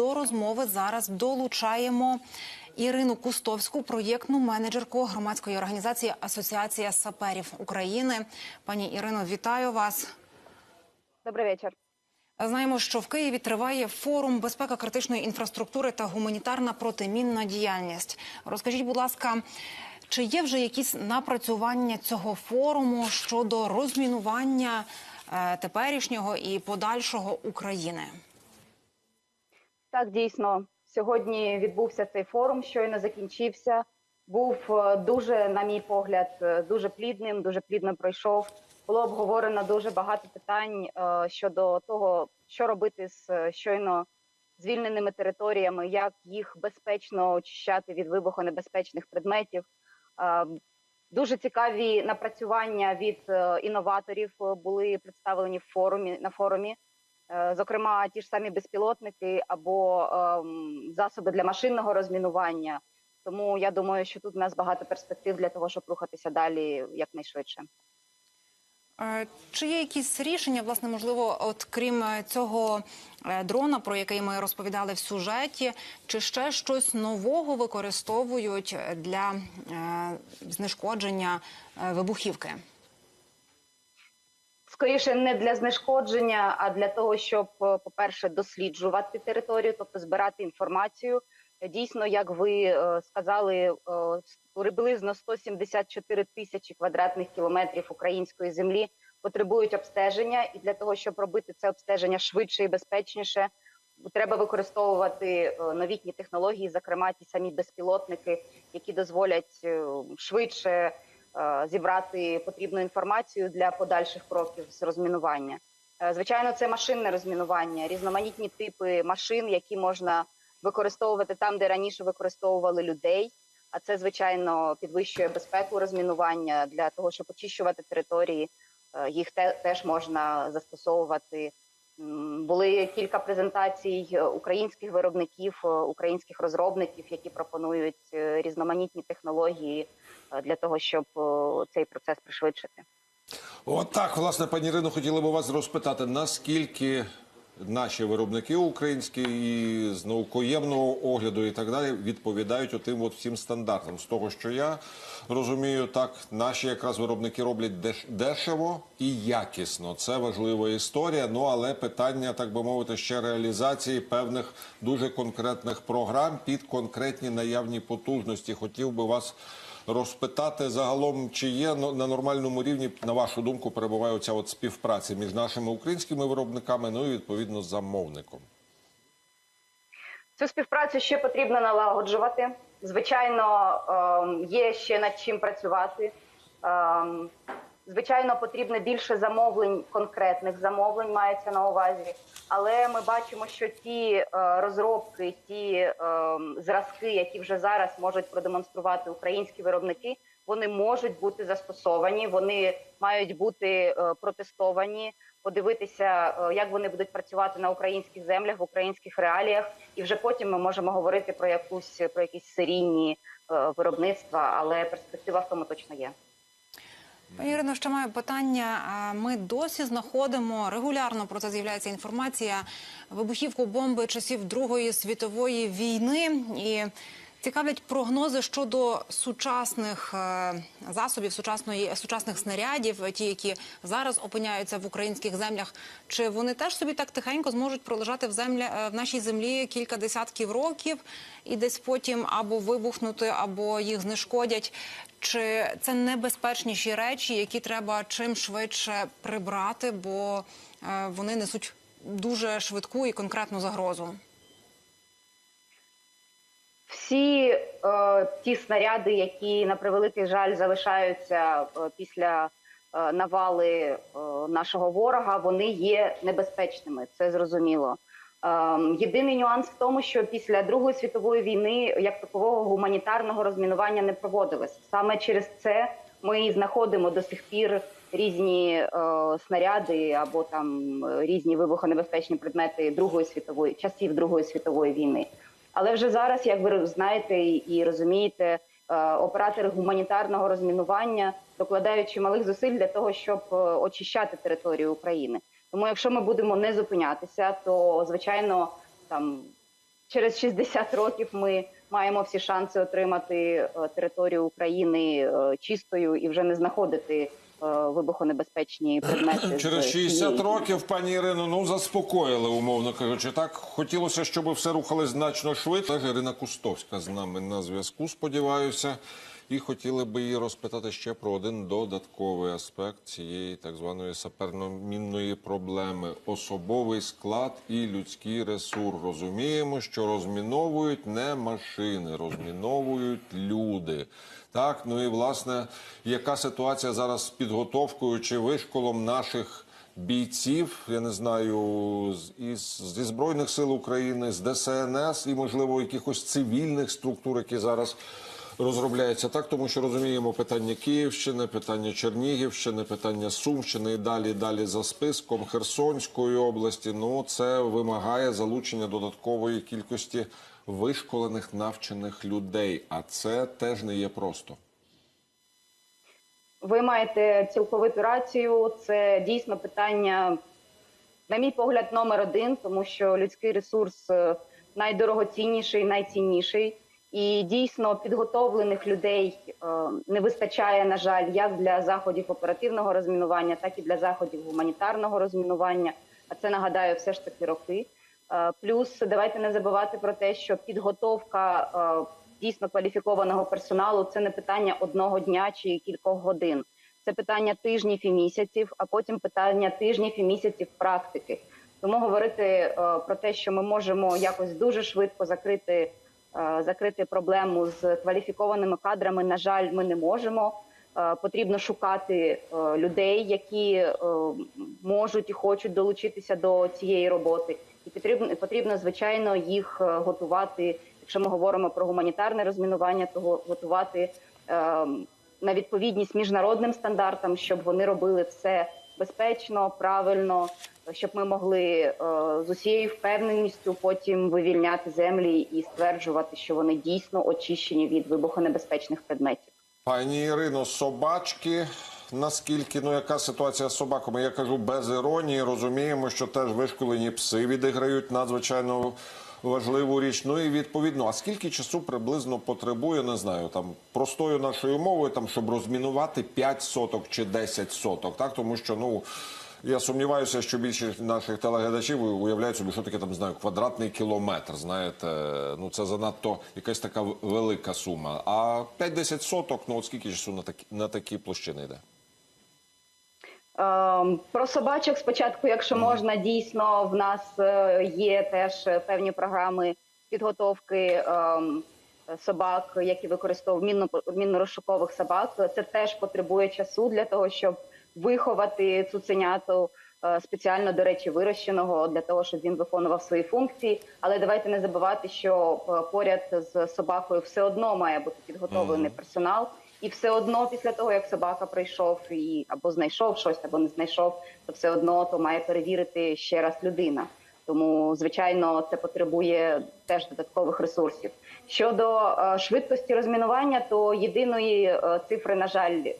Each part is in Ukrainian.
до розмови зараз долучаємо Ірину Кустовську, проєктну менеджерку громадської організації Асоціація саперів України. Пані Ірино, вітаю вас. Добрий вечір. Знаємо, що в Києві триває форум безпека критичної інфраструктури та гуманітарна протимінна діяльність. Розкажіть, будь ласка, чи є вже якісь напрацювання цього форуму щодо розмінування е, теперішнього і подальшого України? Так, дійсно, сьогодні відбувся цей форум, щойно закінчився. Був е, дуже, на мій погляд, е, дуже плідним, дуже плідно пройшов. Було обговорено дуже багато питань е, щодо того, що робити з щойно звільненими територіями, як їх безпечно очищати від вибухонебезпечних предметів. Дуже цікаві напрацювання від інноваторів були представлені в форумі на форумі. Е, Зокрема, ті ж самі безпілотники або ем, засоби для машинного розмінування. Тому я думаю, що тут у нас багато перспектив для того, щоб рухатися далі якнайшвидше. Е, Чи є якісь рішення, власне, можливо, от крім е, цього дрона, про який ми розповідали в сюжеті, чи ще щось нового використовують для знешкодження вибухівки? Скоріше не для знешкодження, а для того, щоб, е, по-перше, досліджувати територію, тобто збирати інформацію. Дійсно, як ви е, сказали, е, приблизно 174 тисячі квадратних кілометрів української землі потребують обстеження, і для того, щоб робити це обстеження швидше і безпечніше, треба використовувати новітні технології, зокрема ті самі безпілотники, які дозволять швидше зібрати потрібну інформацію для подальших кроків з розмінування. Е, Звичайно, це машинне розмінування, різноманітні типи машин, які можна використовувати там, де раніше використовували людей. А це звичайно підвищує безпеку розмінування для того, щоб очищувати території. Е, Їх те, теж можна застосовувати. Були кілька презентацій е, українських виробників, е, українських розробників, які пропонують е, різноманітні технології для того, щоб цей процес пришвидшити. От так, власне, пані Ірино, хотіли б вас розпитати, наскільки наші виробники українські і з наукоємного огляду і так далі відповідають отим от всім стандартам. З того, що я розумію, так наші якраз виробники роблять деш- дешево і якісно. Це важлива історія. Ну але питання, так би мовити, ще реалізації певних дуже конкретних програм під конкретні наявні потужності. Хотів би вас розпитати загалом, чи є на нормальному рівні, на вашу думку, перебуває оця от співпраця між нашими українськими виробниками, ну і відповідно замовником. Цю співпрацю ще потрібно налагоджувати. Звичайно, ем, є ще над чим працювати. Звичайно, потрібно більше замовлень, конкретних замовлень мається на увазі. Але ми бачимо, що ті е, розробки, ті ем, зразки, які вже зараз можуть продемонструвати українські виробники, вони можуть бути застосовані, вони мають бути е, протестовані, подивитися, е, як вони будуть працювати на українських землях, в українських реаліях, і вже потім ми можемо говорити про якусь про якісь серійні е, виробництва, але перспектива в тому точно є. Пані Ірино, ще маю питання. Ми досі знаходимо регулярно про це з'являється інформація вибухівку бомби часів Другої світової війни і. Цікавлять прогнози щодо сучасних е, засобів, сучасної сучасних снарядів, ті, які зараз опиняються в українських землях. Чи вони теж собі так тихенько зможуть пролежати в землі е, в нашій землі кілька десятків років і десь потім або вибухнути, або їх знешкодять? Чи це небезпечніші речі, які треба чим швидше прибрати, бо е, вони несуть дуже швидку і конкретну загрозу? Всі е, ті снаряди, які на превеликий жаль залишаються е, після е, навали е, нашого ворога, вони є небезпечними. Це зрозуміло. Е, єдиний нюанс в тому, що після Другої світової війни як такового гуманітарного розмінування не проводилось. Саме через це ми знаходимо до сих пір різні е, снаряди або там е, різні вибухонебезпечні предмети Другої світової часів Другої світової війни. Але вже зараз, як ви знаєте і розумієте, е, оператори гуманітарного розмінування докладають чималих зусиль для того, щоб е, очищати територію України. Тому, якщо ми будемо не зупинятися, то звичайно там через 60 років ми маємо всі шанси отримати е, територію України е, чистою і вже не знаходити вибухонебезпечні предмети. Через 60 цієї. років, пані Ірино, ну заспокоїли, умовно кажучи. Так хотілося, щоб все рухалось значно швидше. Ірина Кустовська з нами на зв'язку, сподіваюся. І хотіли би її розпитати ще про один додатковий аспект цієї так званої саперномінної проблеми: особовий склад і людський ресурс. Розуміємо, що розміновують не машини, розміновують люди. Так, ну і власне, яка ситуація зараз з підготовкою чи вишколом наших бійців? Я не знаю, із зі збройних сил України, з ДСНС і можливо якихось цивільних структур, які зараз розробляються так, тому що розуміємо питання Київщини, питання Чернігівщини, питання Сумщини і далі, далі за списком Херсонської області. Ну це вимагає залучення додаткової кількості вишколених навчених людей, а це теж не є просто. Ви маєте цілковиту рацію. Це дійсно питання, на мій погляд, номер один, тому що людський ресурс е, найдорогоцінніший, найцінніший. І дійсно підготовлених людей е, не вистачає, на жаль, як для заходів оперативного розмінування, так і для заходів гуманітарного розмінування. А це нагадаю, все ж таки роки. Е, Плюс давайте не забувати про те, що підготовка е, дійсно кваліфікованого персоналу це не питання одного дня чи кількох годин. Це питання тижнів і місяців, а потім питання тижнів і місяців практики. Тому говорити про те, що ми можемо якось дуже швидко закрити, закрити проблему з кваліфікованими кадрами, на жаль, ми не можемо. Е, Потрібно шукати е, людей, які е, можуть і хочуть долучитися до цієї роботи, і потрібно потрібно звичайно їх е, готувати. Якщо ми говоримо про гуманітарне розмінування, то готувати е, на відповідність міжнародним стандартам, щоб вони робили все безпечно, правильно, щоб ми могли е, з усією впевненістю потім вивільняти землі і стверджувати, що вони дійсно очищені від вибухонебезпечних предметів. Пані Ірино, собачки. Наскільки ну яка ситуація з собаками? Я кажу без іронії. Розуміємо, що теж вишколені пси відіграють надзвичайно важливу річ. Ну і відповідно, а скільки часу приблизно потребує, не знаю, там простою нашою мовою, там щоб розмінувати 5 соток чи 10 соток, так тому що ну. Я сумніваюся, що більшість наших телеглядачів уявляють собі, що таке там знаю, квадратний кілометр. Знаєте, ну це занадто якась така велика сума. А 5-10 соток, ну от скільки часу на такі на такі площини йде? Ем, Про собачок спочатку, якщо можна, дійсно в нас е, є теж певні програми підготовки ем, собак, які використовують мінно мінно-розшукових собак. Це теж потребує часу для того, щоб виховати цуценяту е, спеціально, до речі, вирощеного для того, щоб він виконував свої функції. Але давайте не забувати, що е, поряд з собакою все одно має бути підготовлений персонал. І все одно після того, як собака прийшов і або знайшов щось, або не знайшов, то все одно то має перевірити ще раз людина. Тому, звичайно, це потребує теж додаткових ресурсів. Щодо е, швидкості розмінування, то єдиної е, цифри, на жаль, е,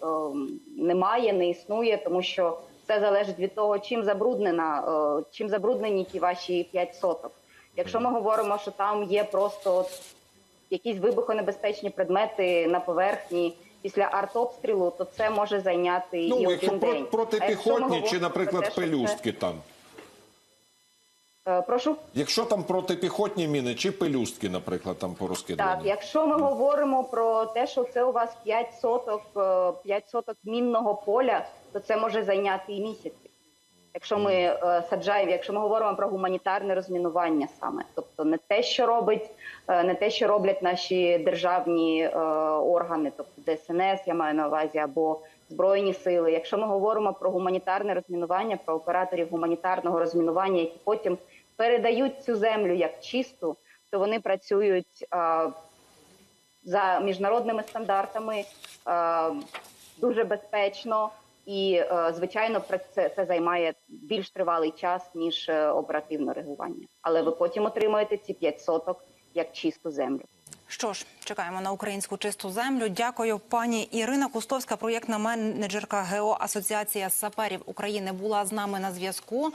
немає, не існує, тому що все залежить від того, чим забруднена, е, чим забруднені ті ваші 5 соток. Якщо ми говоримо, що там є просто якісь вибухонебезпечні предмети на поверхні після артобстрілу, то це може зайняти і Ну, один якщо день. А якщо протипіхотні чи, наприклад, те, пелюстки це- там. Е, Прошу. Якщо там протипіхотні міни чи пелюстки, наприклад, там порозкидані. Так, якщо ми говоримо про те, що це у вас 5 соток, е, 5 соток мінного поля, то це може зайняти і місяці. Якщо ми е, саджаємо, якщо ми говоримо про гуманітарне розмінування саме, тобто не те, що робить, е, не те, що роблять наші державні е, органи, тобто ДСНС, я маю на увазі, або збройні сили. Якщо ми говоримо про гуманітарне розмінування, про операторів гуманітарного розмінування, які потім передають цю землю як чисту, то вони працюють за міжнародними стандартами дуже безпечно. І, е, звичайно, це, це займає більш тривалий час, ніж е, оперативне реагування. Але ви потім отримаєте ці 5 соток як чисту землю. Що ж, чекаємо на українську чисту землю. Дякую, пані Ірина Кустовська, проєктна менеджерка ГЕО Асоціація саперів України, була з нами на зв'язку.